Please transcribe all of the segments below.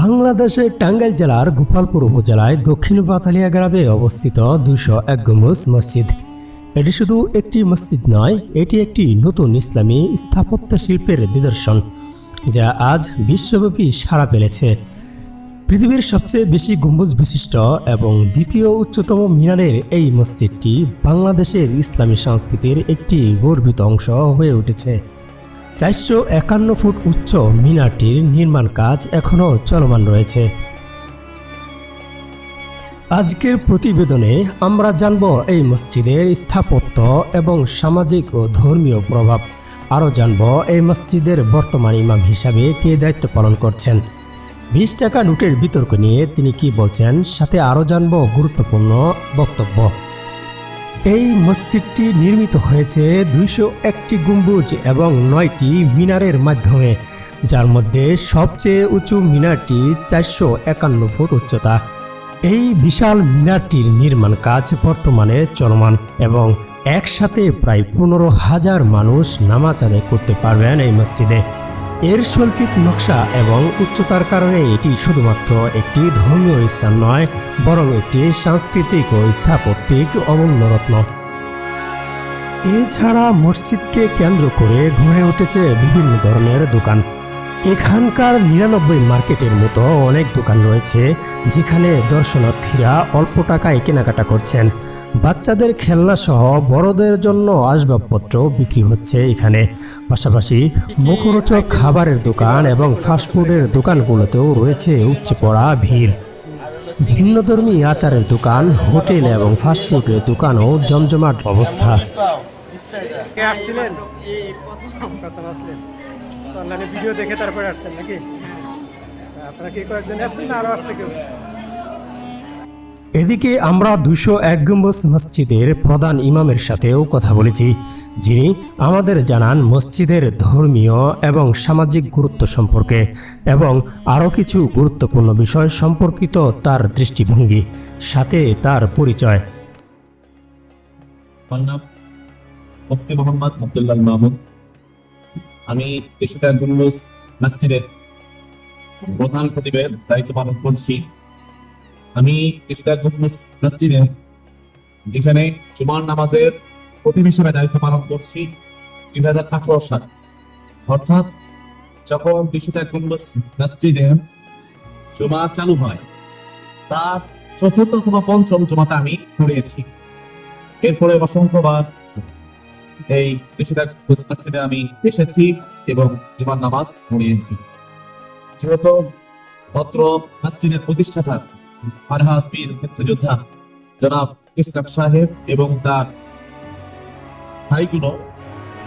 বাংলাদেশের টাঙ্গাইল জেলার গোপালপুর উপজেলায় দক্ষিণ বাতালিয়া গ্রামে অবস্থিত দুশো এক গম্বুজ মসজিদ। এটি শুধু একটি মসজিদ নয়, এটি একটি নতুন ইসলামী স্থাপত্য শিল্পের নিদর্শন, যা আজ বিশ্বব্যাপী সাড়া ফেলেছে। পৃথিবীর সবচেয়ে বেশি গম্বুজ বিশিষ্ট এবং দ্বিতীয় উচ্চতম মিনারের এই মসজিদটি বাংলাদেশের ইসলামী সংস্কৃতির একটি গর্বিত অংশ হয়ে উঠেছে। চারশো একান্ন ফুট উচ্চ মিনারটির নির্মাণ কাজ এখনও চলমান রয়েছে। আজকের প্রতিবেদনে আমরা জানব এই মসজিদের স্থাপত্য এবং সামাজিক ও ধর্মীয় প্রভাব। আরও জানব এই মসজিদের বর্তমান ইমাম হিসাবে কে দায়িত্ব পালন করছেন। বিশ টাকা নোটের বিতর্ক নিয়ে তিনি কি বলছেন, সাথে আরও জানব গুরুত্বপূর্ণ বক্তব্য। এই মসজিদটি নির্মিত হয়েছে দুইশো একটি গম্বুজ এবং নয়টি মিনারের মাধ্যমে, যার মধ্যে সবচেয়ে উঁচু মিনারটি চারশো একান্ন ফুট উচ্চতা। এই বিশাল মিনারটির নির্মাণ কাজ বর্তমানে চলমান এবং একসাথে প্রায় পনেরো হাজার মানুষ নামাজ আদায় করতে পারবেন এই মসজিদে। এর শৈল্পিক নকশা এবং উচ্চতার কারণে এটি শুধুমাত্র একটি ধর্মীয় স্থান নয়, বরং একটি সাংস্কৃতিক ও স্থাপত্যিক অমূল্য রত্ন। এছাড়া মসজিদকে কেন্দ্র করে ঘুরে উঠেছে বিভিন্ন ধরনের দোকান। এখানকার নিরানব্বই মার্কেটের মতো অনেক দোকান রয়েছে, যেখানে দর্শনার্থীরা অল্প টাকায় কেনাকাটা করছেন। বাচ্চাদের খেলনা সহ বড়দের জন্য আসবাবপত্র বিক্রি হচ্ছে এখানে। পাশাপাশি মুখরোচক খাবারের দোকান এবং ফাস্টফুডের দোকানগুলোতেও রয়েছে উপচে পড়া ভিড়। ভিন্নধর্মী আচারের দোকান, হোটেল এবং ফাস্টফুডের দোকানও জমজমাট অবস্থা। অনলাইনে ভিডিও দেখে তারপরে আসছেন নাকি? আপনারা কি কয়েকজন আসছেন না আরও আসছে কেউ? এদিকে আমরা দুশো এক গম্বুজ মসজিদের প্রধান ইমামের সাথেও কথা বলেছি যিনি আমাদের জানান মসজিদের ধর্মীয় এবং সামাজিক গুরুত্ব সম্পর্কে এবং আরও কিছু গুরুত্বপূর্ণ বিষয় সম্পর্কিত তার দৃষ্টিভঙ্গি সাথে তার পরিচয়। মোহাম্মদ আব্দুল্লাহ মামুন। আমি তেসুকা গুল্লুস মসজিদের প্রধান খতিবের দায়িত্ব পালন করছি। আমি তেসুকা গুল্লুস মসজিদে এখানে জুমার নামাজের খতিব হিসেবে দায়িত্ব পালন করছি দুই হাজার আঠারো সাল। অর্থাৎ যখন তেসুকা গুল্লুস মসজিদে জুমা চালু হয়, তার চতুর্থ অথবা পঞ্চম জুমাটা আমি পড়িয়েছি এরপরে অসংখ্যবার এই কিছুটা মসজিদে আমি এসেছি এবং জুমার নামাজ পড়িয়েছি। যেহেতু পত্র মসজিদের প্রতিষ্ঠাতা আরহাস পীর মুক্তিযোদ্ধা, জনাব ইসলাম সাহেব এবং তার ভাইগুলো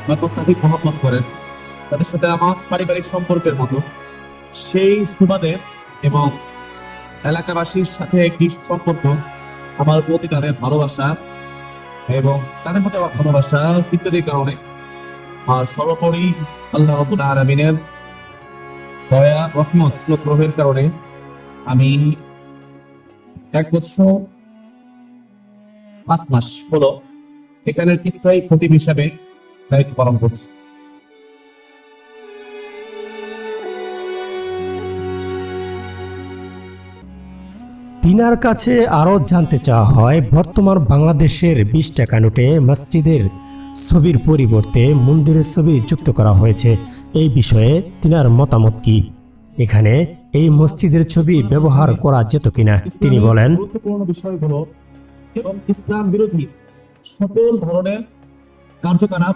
আমাকে অত্যাধিক মহব্বত করেন। তাদের সাথে আমার পারিবারিক সম্পর্কের মতো। সেই সুবাদে এবং এলাকাবাসীর সাথে একটি সম্পর্ক আমার প্রতি তাদের ভালোবাসা এবং তাদের মধ্যে আমার ভালোবাসা ইত্যাদির কারণে। আর সর্বোপরি আল্লাহ রবুল আলমিনের দয়া, রহমত, অনুগ্রহের কারণে আমি এক বছর, পাঁচ মাস হলো এখানের স্থায়ী খতিব হিসাবে দায়িত্ব পালন করছি। তিনার কাছে আরও জানতে চাওয়া হয় বর্তমান বাংলাদেশের বিশ টাকা নোটে মসজিদের ছবির পরিবর্তে মন্দিরের ছবি যুক্ত করা হয়েছে। এই বিষয়ে তিনার মতামত কি? এখানে এই মসজিদের ছবি ব্যবহার করা যেত কিনা? তিনি বলেন গুরুত্বপূর্ণ বিষয়গুলো এবং ইসলাম বিরোধী সকল ধরনের কার্যকলাপ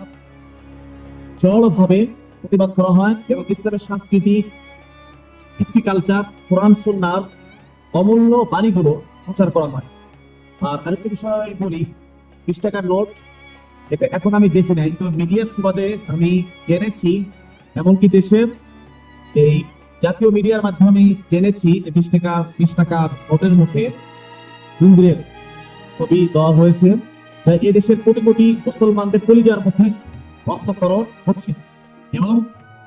জড়ভাবে প্রতিবাদ করা হয় এবং ইসলামের সংস্কৃতি কালচার কোরআন সুন্নার অমূল্য বাণীগুলো প্রচার করা হয়। আর আরেকটা বিষয় বলি বিশ টাকার নোট, এটা এখন আমি দেখে নাই, তো মিডিয়ার সুবাদে আমি জেনেছি, এমনকি দেশের এই জাতীয় মিডিয়ার মাধ্যমে জেনেছি বিশ টাকা বিশ টাকার নোটের মধ্যে মন্দিরের ছবি দেওয়া হয়েছে, যা এ দেশের কোটি কোটি মুসলমানদের কলিজার মধ্যে রক্তক্ষরণ হচ্ছে। এবং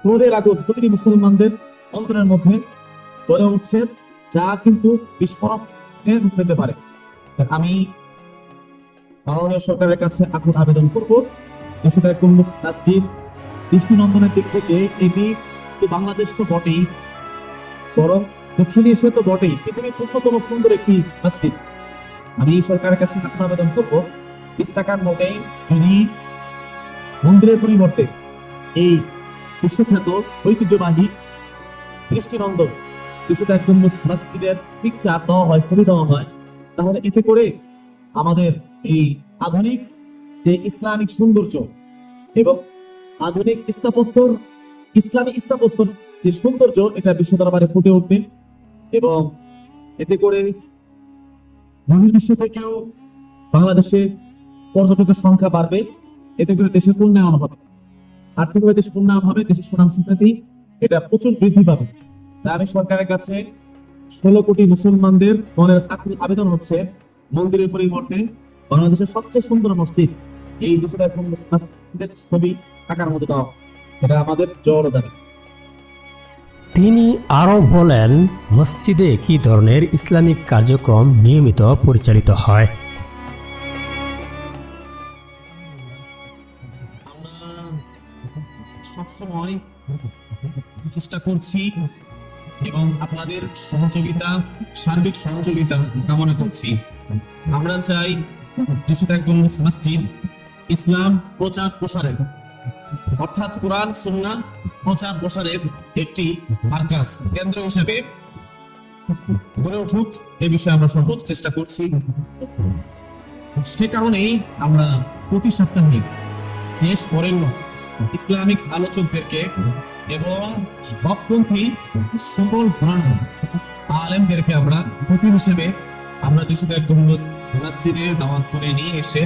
ক্রোধের আগুন প্রতিটি মুসলমানদের অন্তরের মধ্যে জ্বলে উঠছে। যা কিন্তু বিস্ফোরণের রূপ নিতে পারে। আমি মাননীয় সরকারের কাছে এখন আবেদন করব দেশের মসজিদ দৃষ্টিনন্দনের দিক থেকে এটি শুধু বাংলাদেশ তো বটেই, বরং দক্ষিণ এশিয়া তো বটেই, পৃথিবীর অন্যতম সুন্দর একটি মসজিদ আমি এই সরকারের কাছে এখন আবেদন করব বিশ টাকার নোটে যদি মন্দিরের পরিবর্তে এই বিশ্বখ্যাত ঐতিহ্যবাহী দৃষ্টিনন্দন দুশো এক মসজিদের পিকচার দেওয়া হয়, ছবি দেওয়া হয়। তাহলে এতে করে আমাদের এই আধুনিক যে ইসলামিক সৌন্দর্য এবং আধুনিক স্থাপত্যর, ইসলামী স্থাপত্যর যে সৌন্দর্য, এটা বিশ্ব দরবারে ফুটে উঠবে এবং এতে করে বহির্বিশ্ব থেকেও বাংলাদেশে পর্যটকের সংখ্যা বাড়বে। এতে করে দেশের উন্নয়ন হবে। আর্থিকভাবে দেশের উন্নয়ন হবে, দেশের সুনাম সুখ্যাতি এটা প্রচুর বৃদ্ধি পাবে। আমি সরকারের কাছে ষোলো কোটি মুসলমানদের মনের আবেদন হচ্ছে মন্দিরের পরিবর্তে বাংলাদেশের সবচেয়ে সুন্দর মসজিদ। এই দুশো মসজিদের ছবি টাকার মধ্যে দেওয়া এটা আমাদের জোর দাবি তিনি আরও বলেন মসজিদে কি ধরনের ইসলামিক কার্যক্রম নিয়মিত পরিচালিত হয়? আমরা সবসময় চেষ্টা করছি এবং আপনাদের সহযোগিতা, সার্বিক সহযোগিতা কামনা করছি। আমরা চাই দুশো গম্বুজ মসজিদ ইসলাম প্রচার প্রসারের অর্থাৎ কোরআন সুন্না প্রচার প্রসারের একটি মার্কাজ কেন্দ্র হিসেবে গড়ে উঠুক। এ বিষয়ে আমরা সর্বোচ্চ চেষ্টা করছি। সে কারণেই আমরা প্রতি সপ্তাহে দেশ বরেণ্য ইসলামিক আলোচকদেরকে এবং হকপন্থী সকল ঘরানা আলেমদেরকে আমরা খতিব হিসেবে আমরা দুশো এক মসজিদে দাওয়াত করে নিয়ে এসে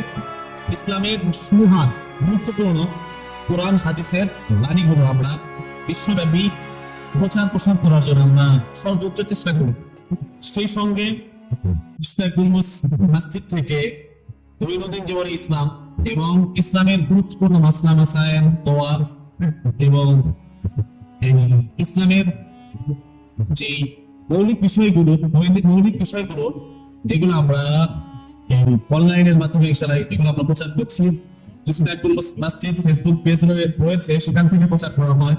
ইসলামের সুমহান, গুরুত্বপূর্ণ কোরআন, হাদিসের বাণীগুলো আমরা বিশ্বব্যাপী প্রচার প্রসার করার জন্য আমরা সর্বোচ্চ চেষ্টা করি। সেই সঙ্গে মসজিদ থেকে দৈনন্দিন জীবনে ইসলাম এবং ইসলামের গুরুত্বপূর্ণ মাসলা মাসায়েন তোয়া এবং ইসলামের যে মৌলিক বিষয়গুলো মৌলিক বিষয়গুলো, এগুলো আমরা অনলাইনের মাধ্যমে এগুলো আমরা প্রচার করছি। এক ফেসবুক পেজ রয়েছে, সেখান থেকে প্রচার করা হয়।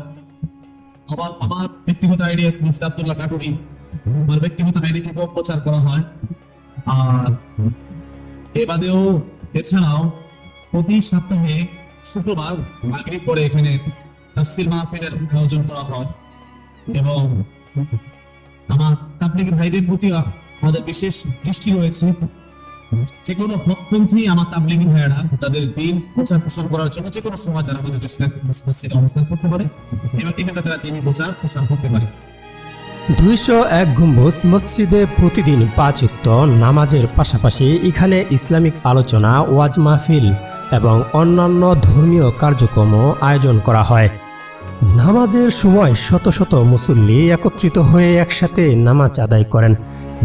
আমার ব্যক্তিগত আইডি আছে কাটুরি। আমার ব্যক্তিগত আইডি থেকেও প্রচার করা হয়। আর এ বাদেও এছাড়াও প্রতি সপ্তাহে শুক্রবার, মাগরিব পরে এখানে তাফসির মাহফিলের আয়োজন করা হয়। এবং আমার তাবলিগ ভাইদের প্রতি আমাদের বিশেষ দৃষ্টি রয়েছে। যে কোনো হকপন্থী আমার তাবলিগি ভাইয়েরা তাদের দিন প্রচার প্রসার করার জন্য যে কোনো সময় তারা আমাদের দেশে মসজিদে অবস্থান করতে পারে এবং এখানে তারা দিনই প্রচার প্রসার করতে পারে। দুইশো এক গম্বুজ মসজিদে প্রতিদিন পাঁচ উক্ত নামাজের পাশাপাশি এখানে ইসলামিক আলোচনা, ওয়াজ মাহফিল এবং অন্যান্য ধর্মীয় কার্যক্রমও আয়োজন করা হয়। নামাজের সময় শত শত মুসল্লি একত্রিত হয়ে একসাথে নামাজ আদায় করেন।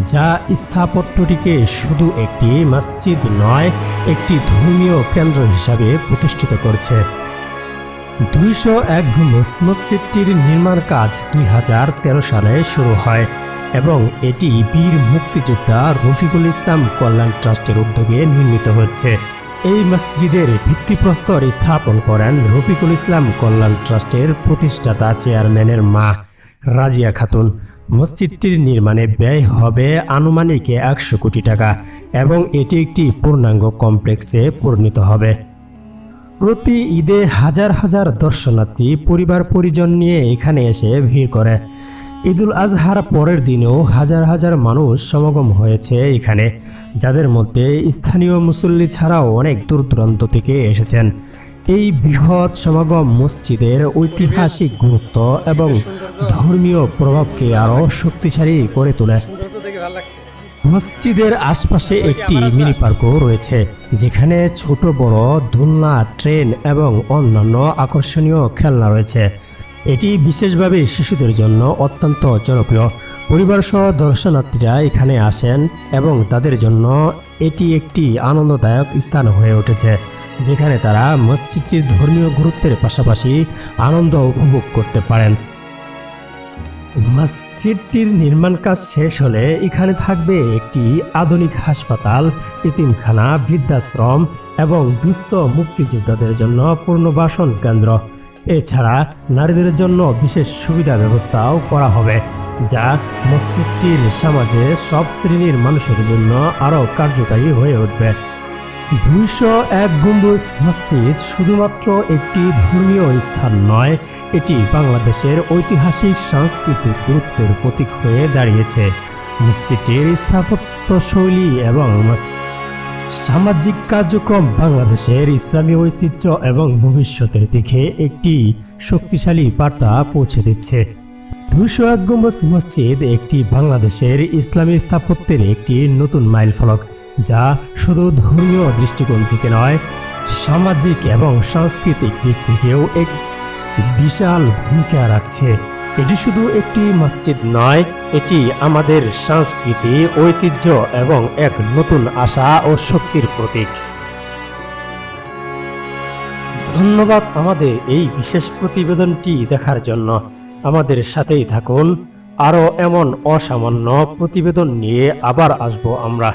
যা স্থাপত্যটিকে শুধু একটি মসজিদ নয়, একটি ধর্মীয় কেন্দ্র হিসাবে প্রতিষ্ঠিত করছে। দুইশো এক গম্বুজ মসজিদটির নির্মাণ কাজ দুই হাজার তেরো সালে শুরু হয় এবং এটি বীর মুক্তিযোদ্ধা রফিকুল ইসলাম কল্যাণ ট্রাস্টের উদ্যোগে নির্মিত হচ্ছে এই মসজিদের ভিত্তিপ্রস্তর স্থাপন করেন রফিকুল ইসলাম কল্যাণ ট্রাস্টের প্রতিষ্ঠাতা চেয়ারম্যানের মা রাজিয়া খাতুন। মসজিদটির নির্মাণে ব্যয় হবে আনুমানিক একশো কোটি টাকা এবং এটি একটি পূর্ণাঙ্গ কমপ্লেক্সে পরিণত হবে। প্রতি ঈদে হাজার হাজার দর্শনার্থী পরিবার পরিজন নিয়ে এখানে এসে ভিড় করে। ঈদুল আজহার পরের দিনেও হাজার হাজার মানুষ সমাগম হয়েছে এখানে, যাদের মধ্যে স্থানীয় মুসল্লি ছাড়াও অনেক দূর দূরান্ত থেকে এসেছেন। এই বৃহৎ সমাগম মসজিদের ঐতিহাসিক গুরুত্ব এবং ধর্মীয় প্রভাবকে আরও শক্তিশালী করে তোলে। মসজিদের আশপাশে একটি মিনি পার্কও রয়েছে, যেখানে ছোট বড় দোলনা ট্রেন এবং অন্যান্য আকর্ষণীয় খেলনা রয়েছে। এটি বিশেষভাবে শিশুদের জন্য অত্যন্ত জনপ্রিয়। পরিবার সহ দর্শনার্থীরা এখানে আসেন এবং তাদের জন্য এটি একটি আনন্দদায়ক স্থান হয়ে উঠেছে, যেখানে তারা মসজিদটির ধর্মীয় গুরুত্বের পাশাপাশি আনন্দ উপভোগ করতে পারেন। মসজিদটির নির্মাণ কাজ শেষ হলে এখানে থাকবে একটি আধুনিক হাসপাতাল ইতিমখানা বৃদ্ধাশ্রম এবং দুস্থ মুক্তিযোদ্ধাদের জন্য পুনর্বাসন কেন্দ্র। এছাড়া নারীদের জন্য বিশেষ সুবিধা ব্যবস্থাও করা হবে, যা মসজিদটির সমাজে সব শ্রেণির মানুষের জন্য আরও কার্যকারী হয়ে উঠবে। দুইশো এক গম্বুজ মসজিদ শুধুমাত্র একটি ধর্মীয় স্থান নয়, এটি বাংলাদেশের ঐতিহাসিক সাংস্কৃতিক গুরুত্বের প্রতীক হয়ে দাঁড়িয়েছে। মসজিদটির স্থাপত্য শৈলী এবং সামাজিক কার্যক্রম বাংলাদেশের ইসলামী ঐতিহ্য এবং ভবিষ্যতের দিকে একটি শক্তিশালী বার্তা পৌঁছে দিচ্ছে। দুইশো এক মসজিদ একটি বাংলাদেশের ইসলামী স্থাপত্যের একটি নতুন মাইলফলক যা শুধু ধর্মীয় দৃষ্টিকোণ থেকে নয়, সামাজিক এবং সাংস্কৃতিক দিক থেকেও এক বিশাল ভূমিকা রাখছে। এটি শুধু একটি মসজিদ নয় এটি আমাদের সংস্কৃতি, ঐতিহ্য এবং এক নতুন আশা ও শক্তির প্রতীক। ধন্যবাদ আমাদের এই বিশেষ প্রতিবেদনটি দেখার জন্য। আমাদের সাথেই থাকুন। আরও এমন অসামান্য প্রতিবেদন নিয়ে আবার আসব আমরা।